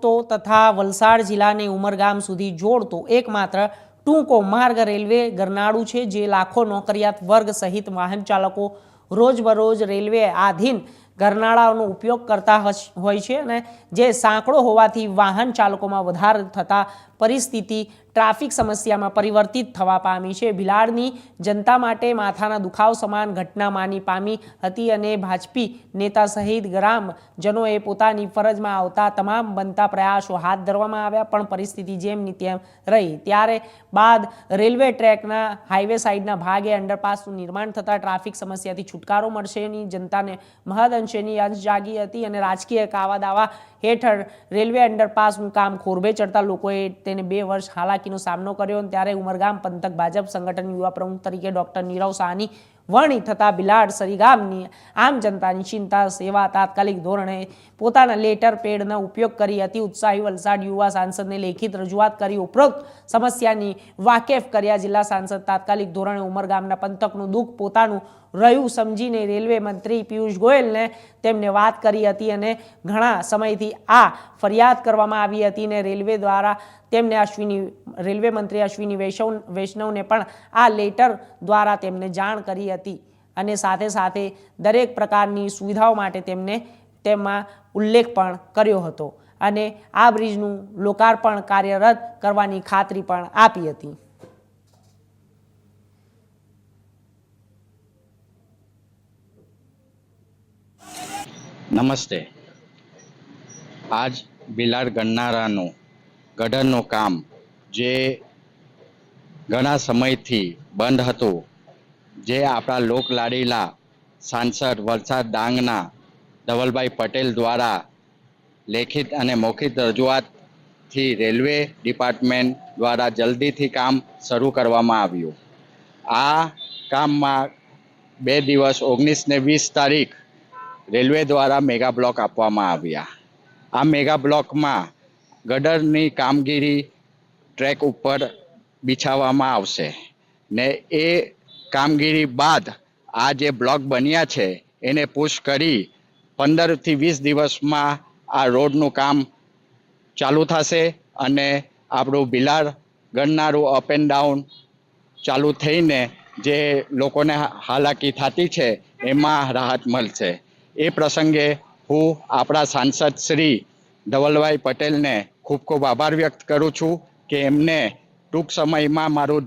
તો તથા વલસાડ જિલ્લાને ઉમરગામ સુધી જોડતો એકમાત્ર ટૂંકો માર્ગ રેલવે ગરનાળું છે, જે લાખો નોકરિયાત વર્ગ સહિત વાહન ચાલકો રોજબરોજ રેલવે આધીન ગરનાળાનો ઉપયોગ કરતા હોય છે અને જે સાંકડો હોવાથી વાહન ચાલકોમાં વધારો થતા પરિસ્થિતિ ટ્રાફિક સમસ્યામાં પરિવર્તિત થવા પામી છે. ભિલાડની જનતા માટે માથાના દુખાવ સમાન ઘટના માની પામી હતી અને ભાજપી નેતા સહિત ગ્રામજનોએ પોતાની ફરજમાં આવતા તમામ બનતા પ્રયાસો હાથ ધરવામાં આવ્યા, પણ પરિસ્થિતિ જેમની તેમ રહી. ત્યારે બાદ રેલવે ટ્રેકના હાઈવે સાઇડના ભાગે અંડરપાસનું નિર્માણ થતાં ટ્રાફિક સમસ્યાથી છુટકારો મળશેની જનતાને મહદઅંશેની અંશ જાગી હતી અને રાજકીય કાવા દાવા હેઠળ રેલવે અંડરપાસનું કામ ખોરબે ચડતા લોકોએ તેને બે વર્ષ હાલાકીનો સામનો કર્યો ત્યારે ઉમરગામ પંથક ભાજપ સંગઠન યુવા પ્રમુખ તરીકે ડોક્ટર નીરવ સાહની વરણી થતાં બિલાડ સરીગામની આમ જનતાની ચિંતા, સેવા, તાત્કાલિક ધોરણે પોતાના લેટર પેડનો ઉપયોગ કરી અતિ ઉત્સાહી વલસાડ યુવા સાંસદને લેખિત રજૂઆત કરી ઉપરોક્ત સમસ્યાની વાકેફ કર્યા જિલ્લા સાંસદ તાત્કાલિક ધોરણે ઉમરગામના પંથકનું દુઃખ પોતાનું રહ્યું સમજીને રેલવે મંત્રી પિયુષ ગોયલને તેમને વાત કરી હતી અને ઘણા સમયથી આ ફરિયાદ કરવામાં આવી હતી અને રેલવે દ્વારા તેમને અશ્વિની, રેલવે મંત્રી અશ્વિની વૈષ્ણવ વૈષ્ણવને પણ આ લેટર દ્વારા તેમને જાણ કરી હતી. અને સાથે સાથે દરેક પ્રકારની સુવિધાઓ માટે તેમને તેમાં ઉલ્લેખ પણ કર્યો હતો. અને આ બ્રિજનું લોકાર્પણ કાર્યરત કરવાની ખાતરી પણ આપી હતી. નમસ્તે. આજ બિલાડ ગણનારાનું ગઢરનું કામ જે ઘણા સમયથી બંધ હતું, જે આપણા લોકલાડીલા સાંસદ વલસાડ ડાંગના ધવલભાઈ પટેલ દ્વારા લેખિત અને મૌખિત રજૂઆતથી રેલવે ડિપાર્ટમેન્ટ દ્વારા જલ્દીથી કામ શરૂ કરવામાં આવ્યું. આ કામમાં બે દિવસ ઓગણીસ ને વીસ તારીખ રેલવે દ્વારા મેગા બ્લોક આપવામાં આવ્યા. આ મેગા બ્લોકમાં ગડરની કામગીરી ટ્રેક ઉપર બિછાવવામાં આવશે. ને એ કામગીરી બાદ આ જે બ્લોક બન્યા છે, એને પુશ કરી પંદરથી વીસ દિવસમાં આ રોડનું કામ ચાલુ થશે અને આપણું બિલાડ ગણનારું અપ એન્ડ ડાઉન ચાલુ થઈને જે લોકોને હાલાકી થતી છે, એમાં રાહત મળશે. એ પ્રસંગે હું આપણા સાંસદ શ્રી ધવલભાઈ પટેલને ખૂબ ખૂબ આભાર વ્યક્ત કરું છું કે એમને ટૂંક સમયમાં મારું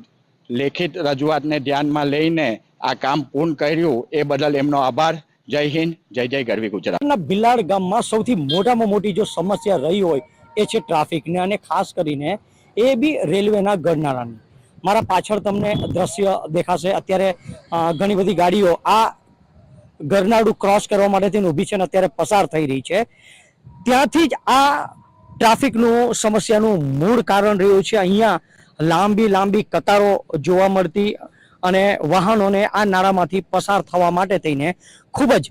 લેખિત રજૂઆતને ધ્યાનમાં લઈને આ કામ પૂર્ણ કર્યું. એ બદલ એમનો આભાર. જય હિન્દ, જય જય ગરવી ગુજરાત. બિલાડ ગામમાં સૌથી મોટામાં મોટી જો સમસ્યા રહી હોય એ છે ટ્રાફિકને અને ખાસ કરીને એ બી રેલવેના ગરનાળાની. મારા પાછળ તમને દ્રશ્ય દેખાશે. અત્યારે ઘણી બધી ગાડીઓ આ ગરનાળું ક્રોસ કરવા માટે થઈને ઊભી છે અને અત્યારે પસાર થઈ રહી છે. ત્યાંથી જ આ ટ્રાફિકનું સમસ્યાનું મૂળ કારણ રહ્યું છે. અહીંયા લાંબી લાંબી કતારો જોવા મળતી અને વાહનોને આ નાળામાંથી પસાર થવા માટે થઈને ખૂબ જ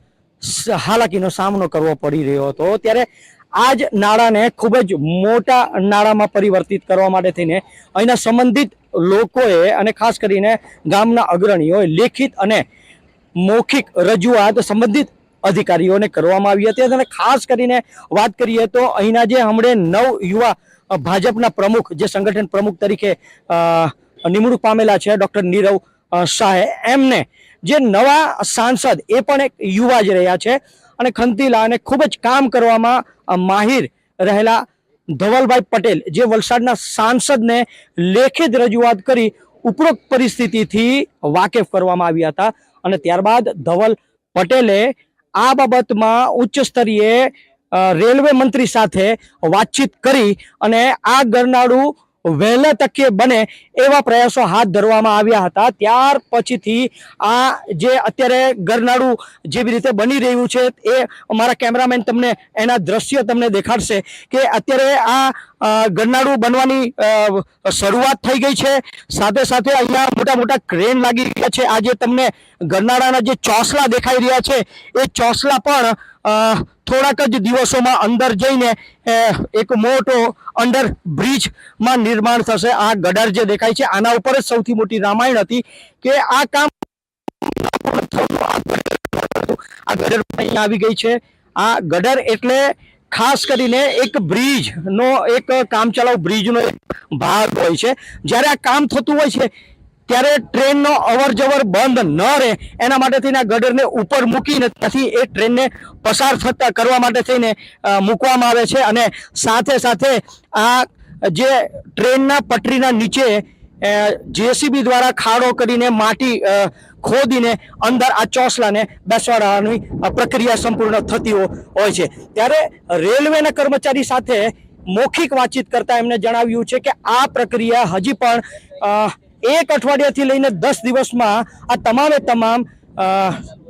હાલાકીનો સામનો કરવો પડી રહ્યો હતો. ત્યારે આ જ નાળાને ખૂબ જ મોટા નાળામાં પરિવર્તિત કરવા માટે થઈને અહીંના સંબંધિત લોકોએ અને ખાસ કરીને ગામના અગ્રણીઓએ લેખિત અને મૌખિક રજૂઆત સંબંધિત અધિકારીઓને કરવામાં આવી હતી અને ખાસ કરીને વાત કરીએ તો અહીંના જે હમણે નવ યુવા ભાજપના પ્રમુખ, જે સંગઠન પ્રમુખ તરીકે નિમણૂક પામેલા છે, ડૉક્ટર નીરવ શાહે, એમને જે નવા સાંસદ એ પણ એક યુવા જ રહ્યા છે અને ખંતીલા અને ખૂબ જ કામ કરવામાં માહિર રહેલા ધવલભાઈ પટેલ જે વલસાડના સાંસદને લેખિત રજૂઆત કરી ઉપરોક્ત પરિસ્થિતિથી વાકેફ કરવામાં આવ્યા હતા અને ત્યારબાદ ધવલ પટેલે આ બાબતમાં ઉચ્ચ સ્તરીય રેલવે મંત્રી સાથે વાતચીત કરી અને આ ગરનાળું વહેલા તકે બને એવા પ્રયાસો હાથ ધરવામાં આવ્યા હતા. ત્યાર પછીથી આ જે અત્યારે ગરનાળું જેવી રીતે બની રહ્યું છે, એ અમારા કેમેરામેન તમને એના દ્રશ્ય તમને દેખાડશે કે અત્યારે આ ગરનાળું બનવાની શરૂઆત થઈ ગઈ છે. સાથે સાથે અહીંયા મોટા મોટા ક્રેન લાગી રહ્યા છે. આજે તમને ગરનાળાના જે ચોસલા દેખાઈ રહ્યા છે, એ ચોસલા પણ થોડાક જ દિવસોમાં અંદર જઈને એક મોટો અંડર બ્રિજમાં નિર્માણ થશે. આ ગડર જે દેખાય છે, આના ઉપર જ સૌથી મોટી રામાયણ હતી કે આ કામ આ ગડર અહીંયા આવી ગઈ છે. આ ગડર એટલે ખાસ કરીને એક બ્રિજ નો એક કામચલાઉ બ્રિજનો એક ભાગ હોય છે. જ્યારે આ કામ થતું હોય છે, ત્યારે ટ્રેનનો અવર જવર બંધ ન રહે. એના માટે થઈને આ ગડરને ઉપર મૂકીને ત્યાંથી એ ટ્રેનને પસાર થતા કરવા માટે થઈને મૂકવામાં આવે છે. અને સાથે સાથે આ જે ટ્રેનના પટરીના નીચે જેસીબી દ્વારા ખાડો કરીને માટી ખોદીને અંદર આ ચોસલાને બેસાડવાની પ્રક્રિયા સંપૂર્ણ થતી હોય છે. ત્યારે રેલવેના કર્મચારી સાથે મૌખિક વાતચીત કરતા એમને જણાવ્યું છે કે આ પ્રક્રિયા હજી પણ એક અઠવાડિયાથી લઈને દસ દિવસમાં આ તમામે તમામ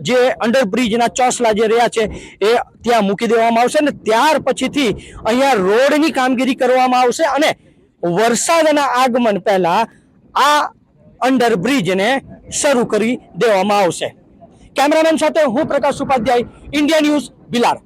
જે અંડરબ્રિજના ચોસલા જે રહ્યા છે એ ત્યાં મૂકી દેવામાં આવશે અને ત્યાર પછીથી અહીંયા રોડની કામગીરી કરવામાં આવશે અને વરસાદના આગમન પહેલાં આ અંડરબ્રિજને શરૂ કરી દેવામાં આવશે. કેમેરામેન સાથે હું પ્રકાશ ઉપાધ્યાય ઇન્ડિયા ન્યૂઝ બિલાર